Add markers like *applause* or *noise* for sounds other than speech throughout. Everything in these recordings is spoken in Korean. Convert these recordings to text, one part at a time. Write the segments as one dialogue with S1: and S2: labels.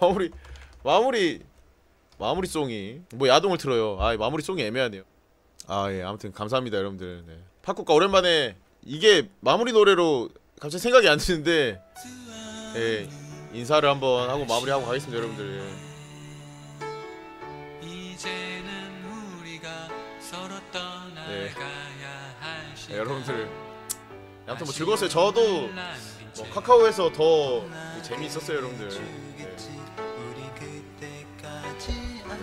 S1: 마무리 마무리 마무리 송이 뭐 야동을 틀어요. 아 마무리 송이 애매하네요. 아 예 아무튼 감사합니다 여러분들. 네. 팝국가 오랜만에 이게 마무리 노래로 갑자기 생각이 안 드는데 예 인사를 한번 하고 마무리하고 가겠습니다 여러분들. 예. 네. 네, 여러분들 아무튼 뭐 즐거웠어요. 저도 뭐 카카오에서 더 재미있었어요 여러분들. 네.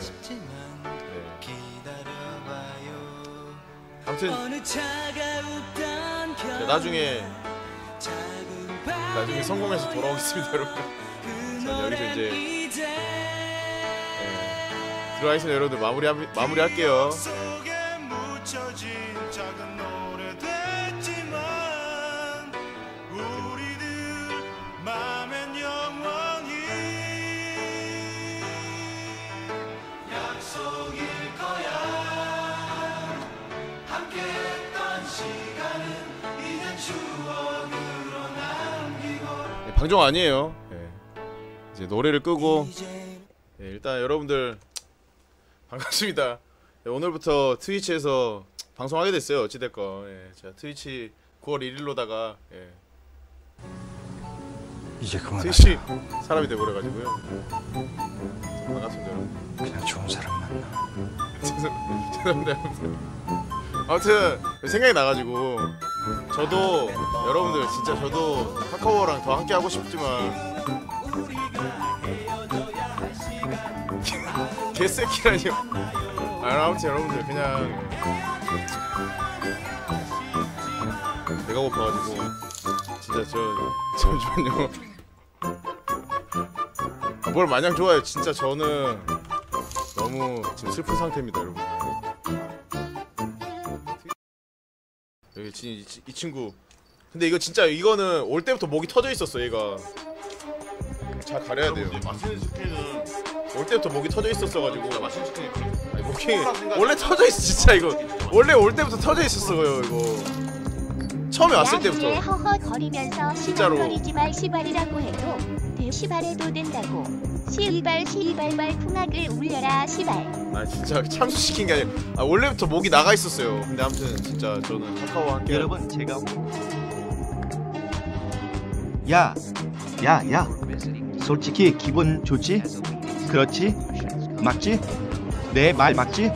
S2: 아쉽지만
S1: 네.
S2: 기다려봐요
S1: 아무튼
S2: 어느 차가웠던
S1: 네, 나중에 나중에 성공해서 돌아오겠습니다 여러분들. 전 여기서 이제 네. 들어와 있으면 여러분들 마무리 마무리 할게요.
S3: 속
S1: 네, 방송 아니에요. 예. 이제 노래를 끄고 예, 일단 여러분들 반갑습니다. 예, 오늘부터 트위치에서 방송하게 됐어요. 어찌됐건 예, 제가 트위치 9월 1일로다가 예,
S4: 이제 그만하자.
S1: 트위치 사람이 돼버려가지고요. 반갑습니다 여러분.
S4: 그냥 좋은 사람 만나. *laughs*
S1: 죄송- 죄송합니다. 아무튼 생각이 나가지고 저도 여러분들 진짜 저도 카카오랑 더 함께 하고 싶지만 *laughs* 개새끼라니요. 아, 아무튼 여러분들 그냥 배가 고파가지고 진짜 저 잠시만요. 아, 뭘 마냥 좋아요. 진짜 저는 너무 지금 슬픈 상태입니다, 여러분. 여기 진, 이, 치- 이 친구. 근데 이거 진짜 이거는 올 때부터 목이 터져 있었어, 얘가. 잘 가려야 돼요.
S3: 맛있는 치킨은
S1: 올 때부터 목이 터져 있었어가지고.
S3: 맛있는 치킨이
S1: 아니, 목이 원래 터져 있어, 진짜 이거. 원래 올 때부터 터져 있었어요, 이거. 처음에 왔을 때부터.
S5: 허허거리면서
S1: 진짜로.
S5: 시발이라고 해도 대 시발해도 된다고 시발 시발발 풍악을 울려라 시발
S1: 아 진짜 참수시킨 게 아니라 아, 원래부터 목이 나가 있었어요. 근데 아무튼 진짜 저는 카카오와 함께
S6: 여러분 제가 야, 야, 야. 솔직히 기분 좋지? 그렇지? 맞지? 내 말 맞지?